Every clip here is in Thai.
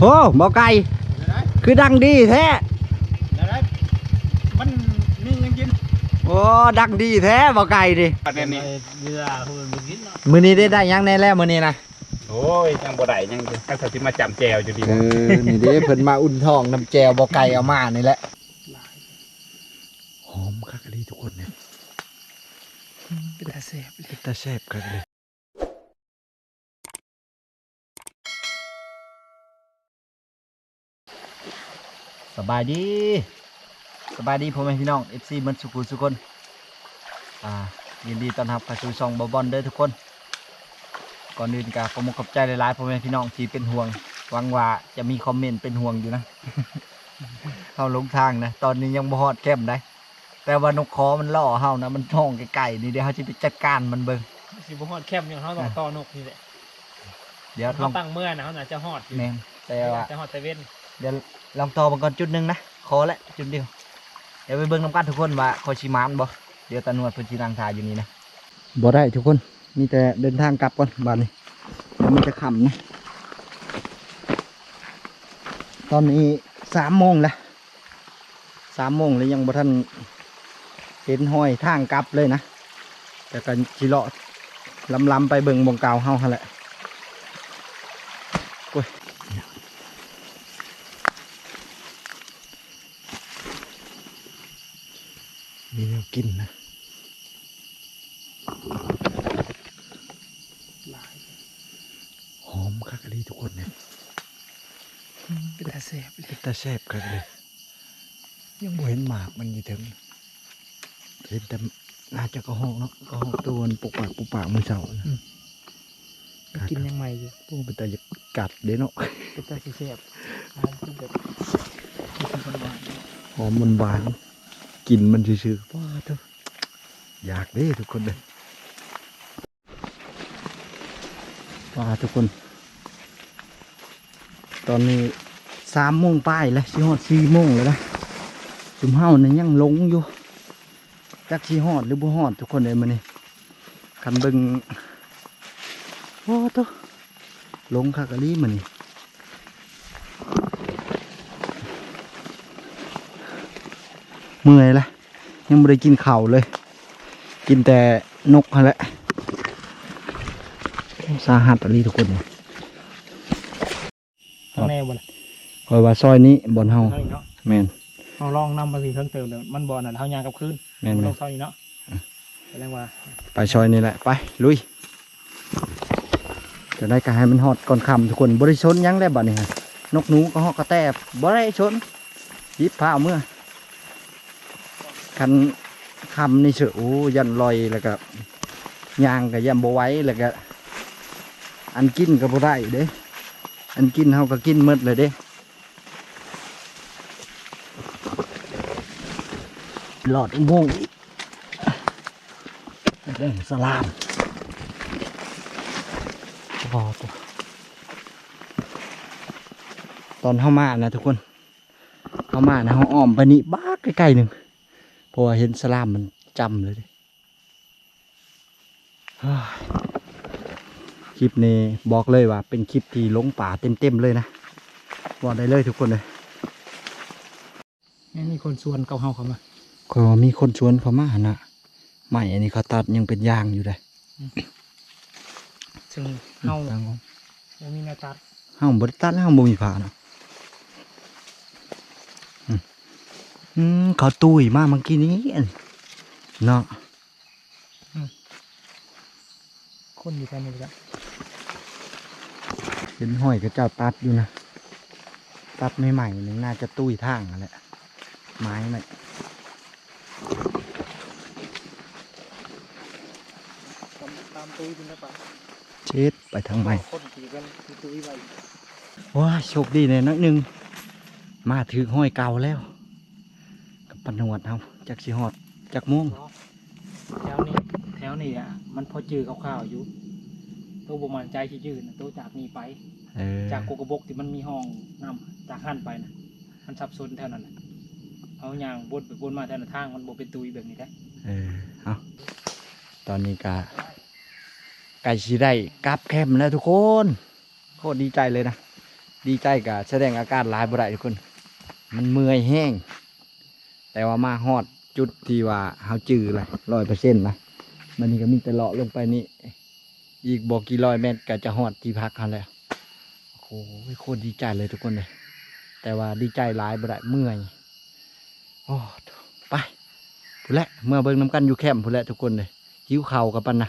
โอ้บ่ไก่ได้คือดังดีแท้ได้ได้มันนี่ยังกินโอ้ดังดีแท้บ่ไก่ดิประเด็นนี้เวลาคุณมันกินเนาะมื้อนี้ได้ได้หยังแน่แล้วมื้อนี้นะโอ้ยยังบ่ได้ยังถ้าเขาสิมาจำแจวอยู่ดีเออนี่เด้เพิ่นมาอุ่นท้องน้ำแจวบ่ไก่เอามานี่แหละหอมคักเลยทุกคนเนี่ยเป็นตาแซ่บเลยเป็นตาแซ่บคักเลย สบายดี สบายดีพ่อแม่พี่น้อง FC มันสุขุสุคนอ่ายินดีต้อนรับเข้าสู่ช่องบอบอนเด้อทุกคน ก่อนอื่นก็ขอมขอบใจหลายๆพ่อแม่พี่น้องที่เป็นห่วงหวังว่าจะมีคอมเมนต์เป็นห่วงอยู่นะเข้าหลงทางนะตอนนี้ยังบ่ฮอดแคมป์ได้ แต่ว่านกคอมันล่อเฮานะมันท้องไก่ๆนี่เดี๋ยวเฮาจะไปจัดการมันเบิ่งสิบ่ฮอดแคมป์อย่างเฮาต้องต่อนกนี่แหละเดี๋ยวลเฮาองตั้งเมื่อนะเฮาน่าจะฮอดอยู่แม่นแต่ว่าจะฮอดแต่เว้นเดี๋ยว ลองต่อมันก่อนจุดหนึ่งนะขอละจุดเดียวเดี๋ยวไปเบิ่งน้ำกันทุกคนว่าคอยชิมานบ่เดี๋ยวตาหนวดพิ่นสินั่งทาอยู่นี่นะบ่ได้ทุกคนมีแต่เดินทางกลับก่อนบ้านนี้เดี๋ยวมันจะค่ำนะตอนนี้สามโมงแล้วสามโมงแล้วยังบ่ทันเห็นห้อยทางกลับเลยนะแต่กันจิเลาะลำลำไปเบิ่งบงเก่าเฮาหั่นแหละโอ้ยมีแนว กินนะหลายหอมคักเลยทุกคนเนี่ยเป็นตาแซ่บเลยเป็นตาแซ่บคักเลยยังบ่เห็นหมากมันอยู่ถึงเห็นแต่น่าจะกระหอกเนาะกระหอกตัวมันปุกปากปุกปากมือเสานะกินยังใหม่อยู่โอ้เป็นตาอยากกัดเด้เนาะเป็นตาแซ่บอ่าคือแบบมีคนหวานหอมมันหวาน กลิ่นมันซื่อๆว้าเถอะอยากเด้ทุกคนเลยว้าทุกคน ตอนนี้สามโมงป้ายแล้วสิฮอดสี่โมงแล้วนะจุ่มเฮานี่ยยังลงอยู่จักสิฮอดหรือบ่ฮอดทุกคนเลยมันนี่คันเบิงว้าเถอะลงคักะลีมันนี่ เมื่อยละยังไม่ได้กินข้าวเลย กินแต่นกนั่นแหละสาหัสอะไรทุกคนเนี่ยข้างในบ่ล่ะคอยว่าซอยนี้บนเฮาเฮาอีกเนาะแมนเฮาลองนำไปสิเพิ่มเติมเด้อมันบ่น่ะเฮายางกลับคืนแมนบ่แมต้อนงเท่านี้เนาะแสดงว่า ไปซอยนี้แหละไปลุยจะได้กระให้มันฮอดก่อนคำทุกคนบริชนหยังได้บ่เนี่ยนกหนูก็ฮอกกระแตบบริชนหยิบผ้าเอาเมื่อ คันคำนี่เสือโอ้ยันลอยแล้วก็ยางก็ยันบไว้แล้วก็อันกินก็บ่ได้เด้ อันกินเฮาก็กินหมดเลยเด้หลอดอุโมงเรื่องสลามพอตัวตอนเข้ามานะทุกคน เข้ามานะเขาอ้อมไปนี่บ้าใกล้ๆหนึ่ง ราะว่าเห็นสลามมันจำเลยเด้เฮ้ยคลิปนี้บอกเลยว่า เป็นคลิปที่ลงป่าเต็มๆเลยนะบอกได้เลยทุกคนเลยแม่มีคนชวนเก่าเฮาเข้ามาก็มีคนชวนเขามานะใหม่อันนี้เขาตัดยังเป็นยางอยู่เลยซึ่งเฮาทางบ่มีแนวตัดเฮาบริตัดแล้วเฮาบ่มีผ่าเนาะอืม อืมเขาตุ้ยมาเมื่อกี้นี้อันเนาะคนอยู่แถวนี้จ้ะเห็นห้อยก็เจ้าตัดอยู่นะตัดใหม่ๆนึงน่าจะตุ้ยทางนั่นแหละไม้น่ะตามตามตุ้ยเพิ่นแล้วปะเช็ดไปทางใหม่คนขี่กันที่ตุ้ยไว้ว้าโชคดีเลยน้อยหนึ่งมาถือห้อยเก่าแล้วกับ ปนวดเอาจากสีหอดจากม่วงแถวนี้แถวนี้อะมันพอจื้อคร่าวๆอยู่ตัวบ่มั่นใจสิยืนตัวจากนี้ไปเออจากโกกระบกที่มันมีห้องน้ำจากหันไปนะมันสับสนแถวนั้นน่ะเอาอย่างบนไปบนมาแถวนั้นทางมันโบเป็นตุยแบบนี้ได้เออเอาตอนนี้กาไก่สีได้กลับแคมป์แล้วทุกคนโคตรดีใจเลยนะ ดีใจกะแสดงอาการหลายบ่ได้ทุกคน มันเมื่อยแห้ง แต่ว่ามาฮอดจุดที่ว่าเฮาจื้อเลยร้อยเปอร์เซ็นต์นะมันนี่ก็มีแต่เลาะลงไปนี่อีกบอกกี่ร้อยเมตรก็จะฮอดที่พักเขาแล้วโอ้โหโคตรดีใจเลยทุกคนเลยแต่ว่าดีใจหลายบ่ได้เมื่อยโอ้ไปผู้แหละเมื่อเบิ่งน้ำกันอยู่แคมป์ผู้แหละทุกคนเลยหิวเข่ากับปันนะ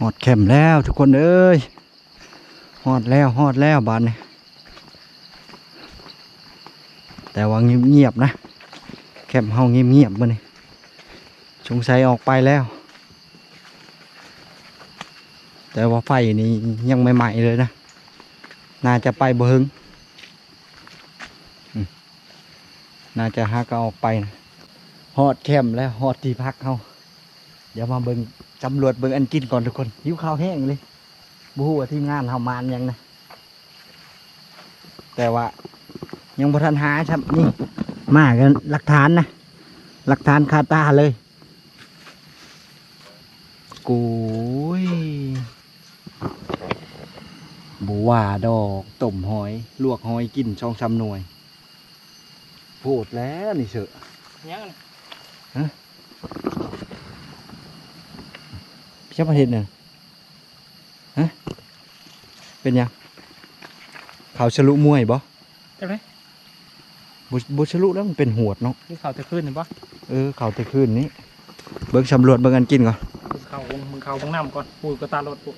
ฮอดแคมป์แล้วทุกคนเอ้ยฮอดแล้วฮอดแล้วบานนี้แต่ว่าเงียบๆนะ แคมเฮาเงียบๆมื้อนี้สงสัยออกไปแล้ว แต่ว่าไฟนี่ยังไม่ใหม่เลยนะ น่าจะไปเบิงน่าจะหาก็ออกไปนะฮอดแคมแล้วฮอดที่พักเขาเดี๋ยวมาเบิงสำรวจเบิงอันกินก่อนทุกคนหิวข้าวแห้งเลยบูฮูว่าทีมงานเฮามานยังนะ แต่ว่ายังบทันหาครับนี่ มากันหลักฐานนะ หลักฐานคาตาเลยกุยบัวดอกต้มหอย ลวกหอยกินช่องซ้ำหน่วยโพดแล้วนี่เสอะยังพี่ชอบประเทศเนี่ยฮะเป็นยังเขาฉลุมวยบ่ใช่ไหม บุบุฉลุแล้วมันเป็นหวดเนาะนี่เขาจะขึ้นเห็นปะเออเขาแต่คืนนี้เบิ่งสำรวจเบิ่งอันกินก่อนเขามึงเขาบังน้ำก่อนปูกระตารถปู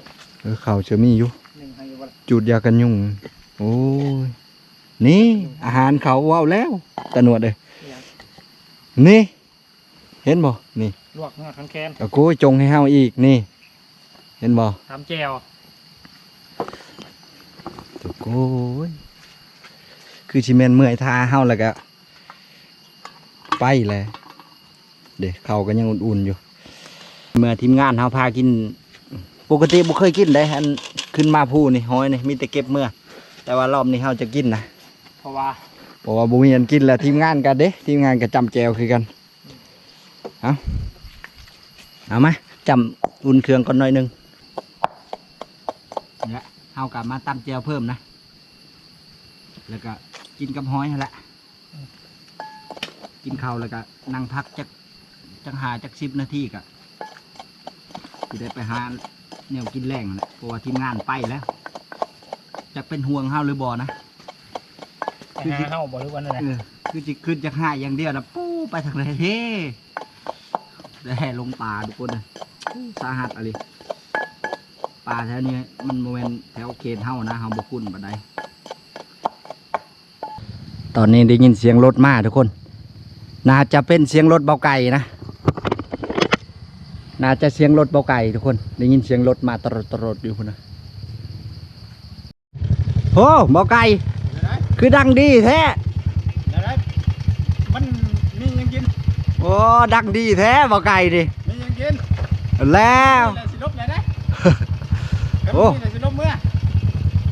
เออเขาเชื่อมีอยู่หนึ่งให้อยู่ว่าจุดยากันยุงโอ้ยนี่อาหารเขาว้าวแล้วตะหนวดเลยนี่เห็นบ่นี่ลวกเนื้อขังแคนตะโก้ยจงให้เฮาอีกนี่ เห็นบ่ทำแจวตะโก้ย คือชิเมนเมื่อยทาเฮาแล้วก็ไปเลยเด็กเขาก็ยังอุ่นๆอยู่ เมื่อทีมงานเฮาพากิน ปกติบ่เคยกินได้อันขึ้นมาผู้นี่หอยนี่มีแต่เก็บเมื่อ แต่ว่ารอบนี้เฮาจะกินนะเพราะว่าเพราะว่าบุมีอันกินแล้วทีมงานกันเด้ทีมงานก็จำแจวคือกันเอาเอามาจำอุ่นเครื่องก่อนหน่อยหนึงเนี่ยเฮากลับมาตำแจวเพิ่มนะ แล้วก็ กินกับห้อยนั่นแหละกินข้าวแล้วก็นั่งพักจักจักหาจักสิบนาทีก็จะได้ไปหาแนวกินแรงนั่นแหละเพราะว่าทีมงานไปแล้วจะเป็นห่วงเฮาหรือบ่นะ ไปหาเห่าบ่หรือวันอะไรเออคือจะขึ้นจะหายอย่างเดียวนะปู้ไปทางไหนเฮ้ได้แห่ลงป่าทุกคนนะอู้สาหัสอะไรป่าแถวนี้มันโมเมนแถวเขตเฮานะเฮาบุคุ้นบัดใด ตอนนี้ได้ยินเสียงรถมาทุกคน น่าจะเป็นเสียงรถเบาไก่นะ น่าจะเสียงรถเบาไก่ทุกคน ได้ยินเสียงรถมาตรดตรดอยู่คนนะโอ้เบาไก่ได้คือดังดีแท้ได้มันมียังกิน โอ้ดังดีแท้บ่ไก่ดิมียังกิน แล้วนี่แหละสิลบเลยได้โอ้นี่แหละสิลบเมื่อ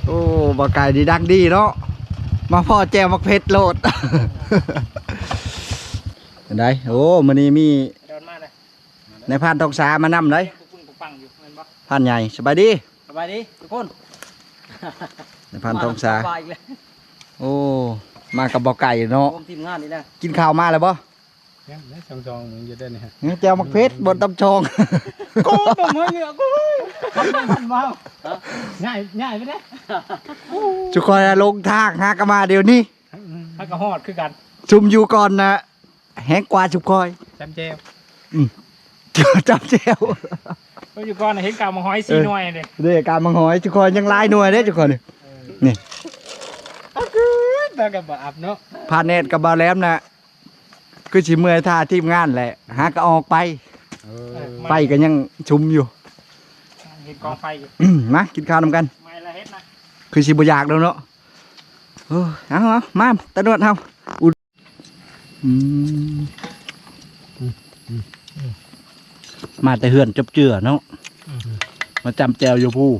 โอ้บ่ไก่ดีดังดีเนาะ มาพ่อแจวมักเพชรโลดได้โอ้มื้อนี้มีเดินมาเลยในพานทองสามานำเลยปุ้งปุ้งปังอยู่เห็นปะพานใหญ่สบายดีสบายดีทุกคนในพานทองสาสบายอีกเลยโอ้มากับบ่ไก่เนาะรวมทีมงานนี่นะกินข้าวมาแล้วบ่ เนี่ยได้สองจองมึงจะได้เนี่ยงั้นแจวมักเพชรบนตำชองกูบ่มือเหลือกูทำได้ทันมาง่ายง่ายไปได้ทุกคนลงทางหากนมาเดี๋ยวนี้ถ้ากระหอดคือกันชุมอยู่ก่อนนะแห้งกว่าชุบคอยจำเจวจับแจวก็อยู่ก่อนน่ะเห็นกาวมาห้อยสีเออหน่วยเลยเด้การมังหอยทุกคนยังหลายหน่วยเด้ทุกคนนี่เอาคือตากับบ่อับเนาะพาเนตกับบาแหลมนะ คือสิเมื่อยท่าทีมงานแหละหาก็ออกไปเออไปก็ยังชุมอยู่เห็นกองไฟอยู่มากินข้าวนำกัน ไม่ละเฮ็ดนะคือสิบอยากแล้วเนาะเออเอาเอามาตะนวดเฮาอุดอืมมาแต่เหือนจบเจือเนาะมาจำแจวอยู่ผู้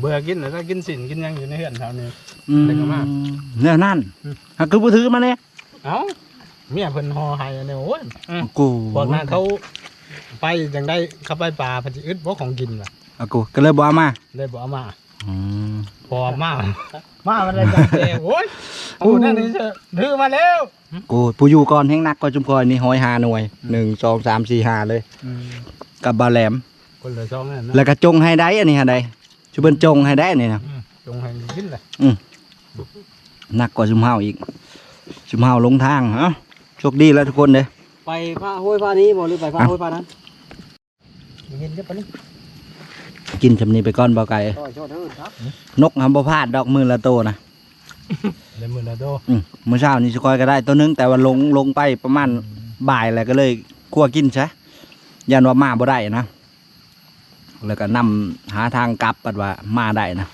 เบื่อกินแล้วถ้ากินสินกินหยังอยู่ในเฮือนแถวนี้อืมเด็กก็มาแนวนั่นอืมหากคือผู้ถือมาเนี่ย เอ้าเมียเพิ่นห่อให้อันนี้โอ้ยกูพวกนั้นเขาไปจังได้เขาไปป่าเพันจิอึดบ่ของกินว่ะเอากูก็เลยบอกเอามาเลยบ่เอามาอืมพอมามามันเลยจังเด้โอ้ยกูนั่นนี่เถอะดื้อมาแล้วกูผู้อยู่ก่อนแห้งนักก็จุมพลอยนี่ห้อยหาหน่วยหนึ่งสองสามสี่ห้าเลยกับบาแหลมคนละสองนั่นนะแล้วก็จงให้ได้อันนี้ฮะได้ชุบเบิ้นจงให้ได้อันนี่นะอืมจงให้กินเลยหนักกว่าชุมเฮาอีก ชุมเฮาลงทางเอ้าโชคดีแล้วทุกคนเด้อไปผ้าห้วยผ้านี้บ่หรือไปผ้าอะห้วยผ้านั้นเห็นจะปะนี่กินชำนี้ไปก่อนเบาไก่ต่อยชดเด้อครับนกหำบ่พลาดดอกมือละโตนะเลยมือละโตอืมมื้อเช้านี่สิคอยก็ได้ตัวหนึงแต่ว่าลงลงไปประมาณบ่ายแล้วก็เลยคั่วกินซะยันว่ามาบ่ได้นะแล้วก็นำหาทางกลับปัดว่ามาได้นะ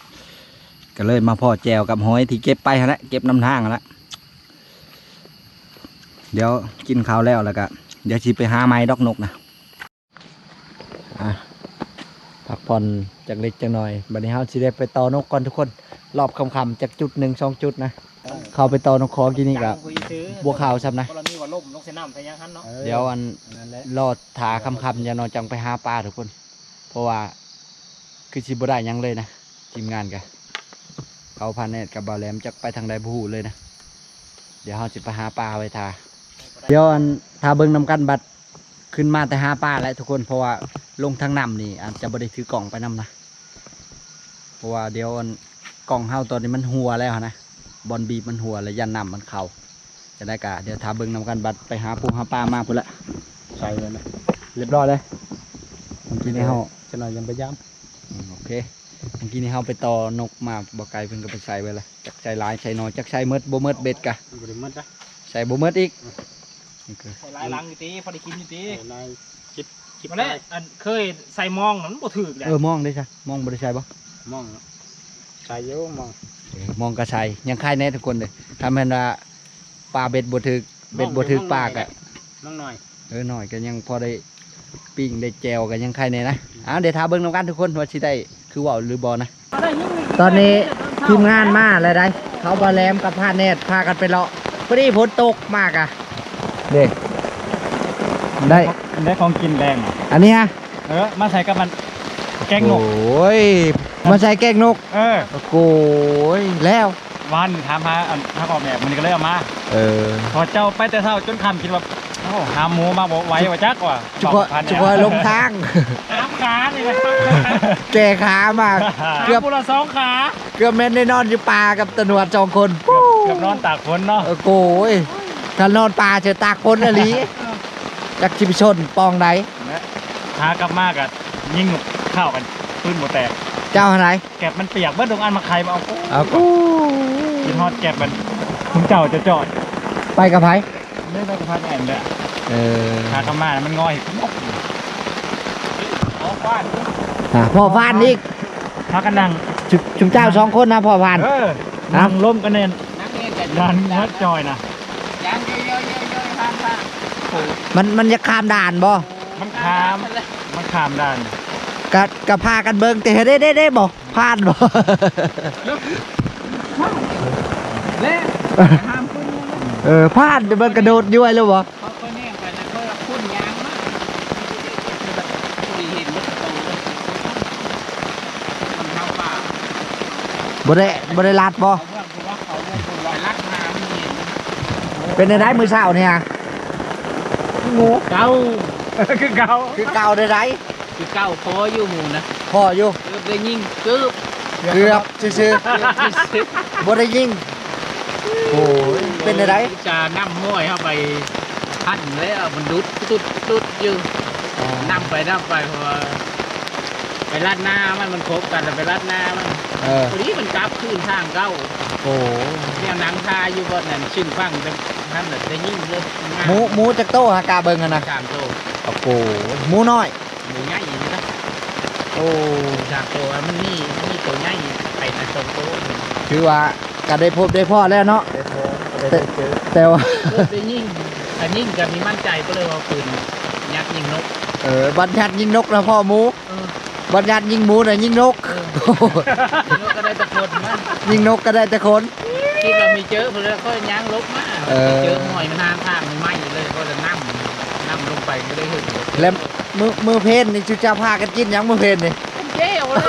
ก็เลยมาพ่อแจวกับหอยที่เก็บไปหั่นแหละเก็บนำทางหั่นแหละ เดี๋ยวกินข้าวแล้วแล้วก็เดี๋ยวสิไปหาไม้ดอกนกนะอะพักผ่อนจากเล็กจากน้อยบัดนี้เฮาสิได้ไปต่อนกก่อนทุกคน รอบคำๆจากจุดหนึ่งสองจุดนะเข้าไปต่อนกคอกินนี่กับคุยซื้อบัวขาวซ้ำนะกรณีว่าล่มลงเสน้ำไปยังหันเนาะเดี๋ยวอันนั่นแหละรอดถาคำๆอย่านอนจังไปหาปลาทุกคน เพราะว่าคือชิบได้หยังเลยนะทีมงานกันเขาพาเนตกับบาวแหลมจะไปทางใดบูเลยนะ เดี๋ยวเราจะไปหาปลาไว้ทา เดี๋ยวอันทาเบิ้งนำกันบัดขึ้นมาแต่หาปลาแล้วทุกคนเพราะว่าลงทางน้ำนี่อาจจะบ่ได้ถือกล่องไปนํนะเพราะว่าเดี๋ยวอันกล่องเฮาตอนนี้มันหัวแล้วนะบอลบีบมันหัวแล้วยันน้ำมันเข่าจะได้กะเดี๋ยวทาเบิ้งนำกันบัดไปหาปูหาปลามาพุ่นละใส่เลยนะเรียบร้อยเลยเมื่อกี้นี้เฮาจะหน่อยยังไปย้อืมโอเคเมื่อกี้นี้เฮาไปต่อนกมาบ่ไกลเพิ่นก็ไปใส่ไว้ละจักใส่หลายใส่น้อยจักใส่เมดบ่เมดเบ็ดกะำบริมัดนะใส่บ่เมดอีก นี่คือใส่ลายหลังอยู่ตีพอได้กินอยู่ตีนายคิดคิดมาแล้วอันเคยใส่มองนั้นบ่ถึกเลยเออมองได้ซะมองบ่ได้ใส่บ่มองใส่เยอะมองเออมองก็ใส่ยังคายแน่ทุกคนเลยถ้าแม่นว่าปลาเบ็ดบ่ถึกเบ็ดบ่ถึกปลากะน้องหน่อยเออหน่อยก็ยังพอได้ปิ้งได้แจวก็ยังคายแน่นะอ้าวเดี๋ยวท้าเบิ่งนํกันทุกคนว่าสิได้คือเว้าหรือบ่นะตอนนี้ทีมงานมาแล้วได้เขาบาแลมกับพาเนตพากันไปเลาะพอดีฝนตกมากอะ เด็กได้ ได้ของกินแดงอันนี้ฮะเออ มาใส่กับมัน แกงนก โอ้ยมาใส่แกงนกเออโอ้ยแล้ว วันถามหาอันถ้าออกแบบมันก็เลยเอามา เออพอเจ้าไปแต่เช้าจนค่ำคิดว่าโอ้หาหมูมาบอกไว้ว่าจักว่าจุกว่าจุกว่าลงทางน้ำขานี่นะแก่ขามาก เกืเกืออบบละสองขาเกือบแม่นได้นอนอยู่ป่ากับตำรวจสองคนเกือบเกือบนอนตากฝนเนาะเออโกย ถ้านอนป่าเจอตากคนอะลีจักชิบชนปองไหนหากลับมากอะยิงหนุกข้าวกันปืนหมดแตกเจ้าไหนแกบมันเปียกเบิ้ลดงอันมาใครมาเอากูเอากูกินฮอดแกบมันคุณเจ้าจะจอด ไปกับไผเรื่องได้กระพันแอนเลยเออหากลับมามันงอยงกอ๋อฟ้านอะพ่อพานอีกพากันนั่งชุมชุมเจ้าสองคนนะพ่อพานเออครันั่บงล้มกันเน่นนักเรียนกันยันฮัดจอยนะ มันมันจะข้ามด่านบ่มันขามมันขามด้านกะกะพากันเบิ่งแต่ได้ได้ได้บ่พานบ่เล่ห้ามคุณเออพานเดี๋ยวมันกระโดดย้วยแล้วบ่เขาเขาแน่งไปนะเขาคุณยางมากเห็นมันโตมันเข้าป่าบ่ได้บ่ได้ลัดบ่เขาเรื่องคือว่าเขาเรื่องคือว่ารักน้ำเห็นเป็นได้มื้อเช้าเนี่ย งูเก้าคือเก่าคือเก่าได้ไดคือเก้าพออยู่หมู่นะพออยู่เกือบได้ยิงเกือบเกือบซื่อๆบ่ได้ยิงโอ้ยเป็นได้ไดจะนำม้อยเข้าไปพันแล้วมันดุดดุดดุดอยู่นำไปนำไปเพราะว่า ไปลาดหน้ามันมันคบกันแล้วไปลาดหน้ามันเออวันนี้มันกลับคืนทางเก้าโอ้เนี่ยหนังทาอยู่บนนั้นชิ้นฟังแต่ท่านน่ะได้ยิ่งเลยหมูหมูจักโตหากาเบิ่งกันนะสามโตโอ้โหหมูน้อย หมูใหญ่นะโอ้สามโตมันนี่มีตัวใหญ่ไปนะสองโตถือว่าก็ได้พบได้พ่อแล้วเนาะแต่แต่ว่าเริ่มได้ยิ่งแต่ยิ่งก็มีมั่นใจก็เลยว่าปืนยักษ์ยิงนกเออบัญญัติยิงนกนะพ่อหมูเออ บัญญัติยิงหมูนะยิงนกยิงนกก็ได้ตะโกนมันยิงนกก็ได้แต่คน คิดว่ามีเจอเพื่อนก็ย่างลบมาเออ เจอหน่อยมันทางทางมันไหม้เลยก็จะนั่งนั่งลงไปก็ได้เห็นแล้วมือมือเพนนี่จุจะพากันกินหยังมือเพนนี่ เจ้าเลย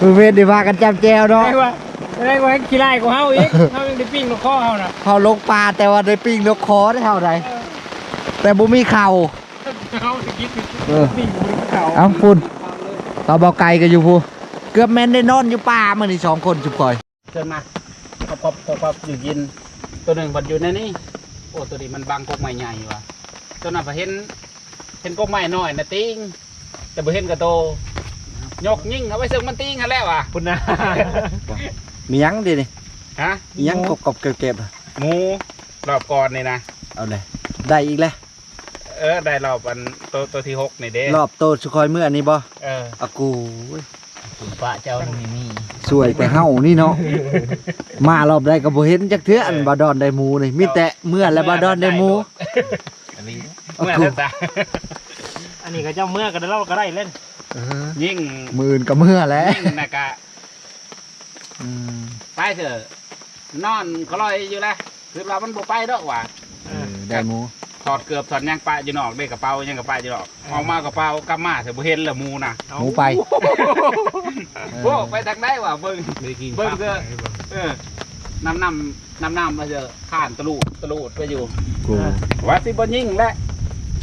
มือเวทดีพากันจับแจวเนาะได้ว่าได้ว่าขี้ไล่กูเฮาอีกเฮายังได้ปิ้งลูกคอเฮาน่ะเขาลงปลาแต่ว่าได้ปิ้งนกคอได้เท่าไรแต่บ่มีเข่า เฮาสิกินเออปิ้งบนเขาเอาฝุ่นตาเบาไก่กันอยู่พูเกือบแม่นได้นอนอยู่ป่ามื่อนี่สองคนจุบก่อยเชิญมาพบพบพบพบอยู่ยิน ตัวหนึ่งบัดอยู่ในนี่โอ้ตัวนี้มันบังกกไม้ใหญ่ว่ะตัวนั้นพอเห็น เห็นกกไม้น้อยนะติ้งแต่บ่เห็นกระโตยกยิ่งเอาไว้ซึ่งมันติ้งกันแล้วว่ะคุณนะมีหยังดินี่ฮะมีหยังกบกบๆเก็บๆอะหมูรอบก่อนนี่นะเอาเลยได้อีกแล้ว เออได้รอบอันตัวตัวที่หกนี่เด้รอบโตสุคอยเมื่อนี้บ่เอออากูเว้ยปะเจ้านี่มีสวยแต่เฮานี่เนาะมารอบใดก็บ่เห็นจักเทื่ออันบาดอนได้หมูนี่มีแต่เมื่อและบาดอนได้หมูอันนี้เมื่อเดินตาอันนี้ก็เจ้าเมื่อก็ได้เล่าก็ได้เล่นเออยิ่งมืออื่นก็เมื่อแล้วยิ่งนะกะอืมไปเถอะนอนก็ลอยอยู่แล้วคือเรามันบ่ไปดอกว่ะเออได้หมู ถอดเกือบถอดยางปะอยู่นอกได้กระเป๋ายังกระเป๋าอยู่นอกออกมากระเป๋ากำมาเถอะบ่เห็นละหมูน่ะหมูไปโอ้ไปทางได้ว่ะเบิ่งไม่กินเบิ่งเถอะเออน้ำน้ำน้ำน้ำมาเจอข้านตะลูดตะลูดไปอยู่กูว่าสิบ่ยิงแหละ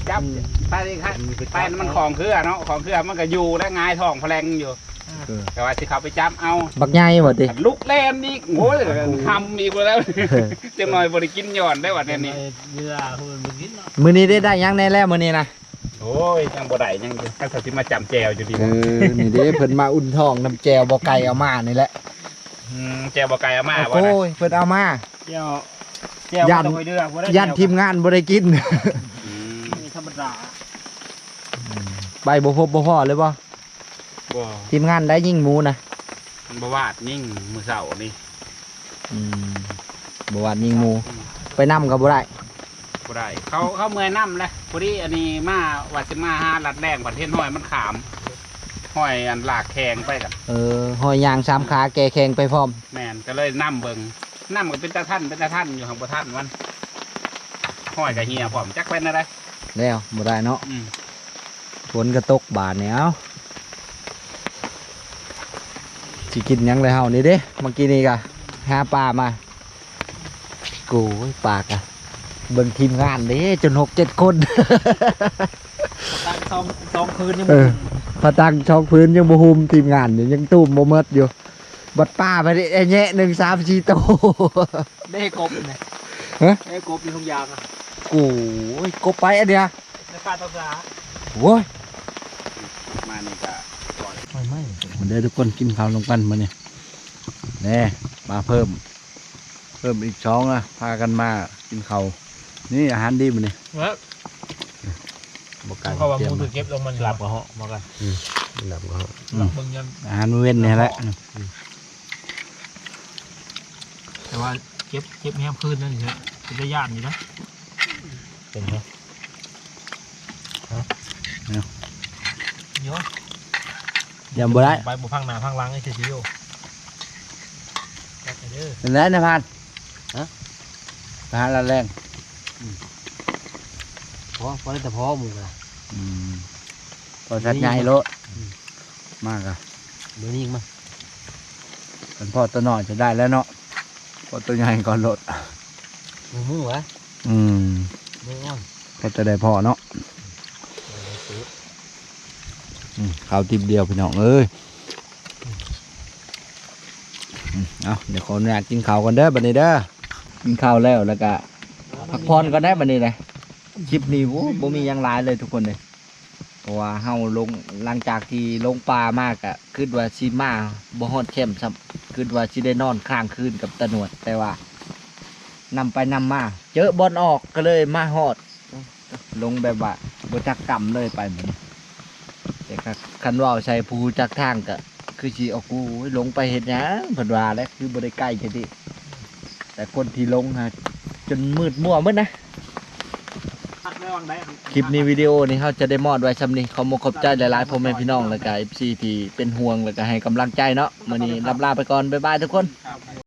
จับไปเลยครับไปมันของเครือเนาะของเครือมันก็อยู่และงายท้องแพลงอยู่เออ แต่ว่าสิเขาไปจับเอาบักใหญ่บ่ติลุกแล่นอีกโอ้ยทำอีกแล้วเต็มหน่อยบริกินย้อนได้วันนี้เนื้อคุณมันกินเนาะมื้อนี้ได้ได้หยังแน่แล้วมื้อนี้นะโอ้ยยังบ่ได้ยังถ้าเขาสิมาจำแจวอยู่ดีเออนี่เด้เพิ่นมาอุ่นท้องน้ำแจวบ่ไก่เอามานี่แหละมแจวบ่ไกลเอามาโอ้บ่นะยเพิ่นเอามาเจ้าเจ้ายันต้องไปเดือกบ่ได้ยันทีมงานบ่ได้กินอืมธรรมดาไปบ่พบบ่พอเลยบ่ บ่ทีมงานได้ยิงหมูนะบ่วาดยิ่งมือเสาร์นี่อืมบ่ว่ายิงหมู ไปนํก็บ่ได้บ่ได้เขาเขาเมื่อยน้ำเลยพอดีอันนี้มาว่าสิมาหาลัดแรงประเทศห้อยมันขามห้อยอันลากแขงไปกันเออหอยยางสามขาแก่แข็งไปพร้อมแม่นก็เลยน้ำเบิงน้ำก็เป็นตาท่านเป็นตาท่านอยู่ของประท่านมันห้อยกับเฮียพร้อมจักเป็นอะไรแล้วบ่ได้เนาะอืมฝนก็ตกบาดเนี่ยเอา สิกินหยังเลยเฮานี่เด้เมื่อกี้นี่ก็หาปลามากูยปลากะเบิ่งทีมงานเด้จนหกเจ็ดคนตั้งสองสองคืนยังเออพอตั้งช่องพื้นยังบ่ฮูมทีมงานนี่ยังตุ้มบ่หมดอยู่บัดป้าไปได้ไอ้แยะหนึ่งสามสี่โตได้กบเนี่ยฮะได้กบอยู่ทุกอย่างอะกูยกบไปอันเดียวในป้าตาสาโว้ยมานี่ก็ปล่อยไม่ไม่ มันได้ทุกคนกินข้าวลงกันมาเนี่ยแน่มาเพิ่ม เพิ่มอีกช้องนะพากันมากินข้าวนี่อาหารดีมันนี่เมื่อบอกไก่เขาว่าเตรียมูมถืมาอเก็บลงมันหลับกับเหาะมากันหลับมึงยังอาหารมื้อเว้นนี่แหละแต่ว่าเก็บเก็บแห้งพื้นนั่นเถอะเป็นระยะอยู่นะเป็นไงเยอะ ยำบ่ได้ไปบุพังหนาพังหลังไอ้เสียโยจัดไปเด้อเป็นไรนะพานฮะอาหารละแรงพอพอได้แต่พอหมูกันอืมพอชัดใหญ่โลดมากอะเดี๋ยวนี้มาเป็นพ่อตัวน้อยจะได้แล้วเนาะพ่อตัวใหญ่ก่อนโลดหมูมือวะอืมมืออ่อนก็จะได้พอเนาะอืม ข้าวติบเดียวพี่น้องเอ้ยเอาเดี๋ยวขออนุญาตกินข้าวกันเด้อบัดนี้เด้อกินข้าวแล้วแล้วก็พักผ่อนก็ได้บัดนี้เลยคลิปนี้โว้บ่มียังหลายเลยทุกคนเลยเพราะว่าเฮาลงหลังจากที่ลงป่ามากอะคิดว่าสิมาบ่ฮอดแคมซ้ำคิดว่าสิได้นอนค้างคืนกับตะหนวดแต่ว่านำไปนำมา เจอบอลออกก็เลยมาฮอด ลงแบบว่าบจักกรรมเลยไปเหมือน คันว่าใช้ผู้จักทางก็คือสิเอากูลงไปเห็นนะเพิ่นว่าแล้วคือบริใกล้จะดิแต่คนที่ลงฮะจนมืดมั่วมืดนะคลิปนี้วิดีโอนี้เขาจะได้มอดไว้ซำนี้ขอมขอบใจหลายๆพ่อแม่พี่น้องแล้วก็ FC ที่เป็นห่วงแล้วก็ให้กำลังใจเนาะมื้อนี้ลำลาไปก่อนบ๊ายบายทุกคน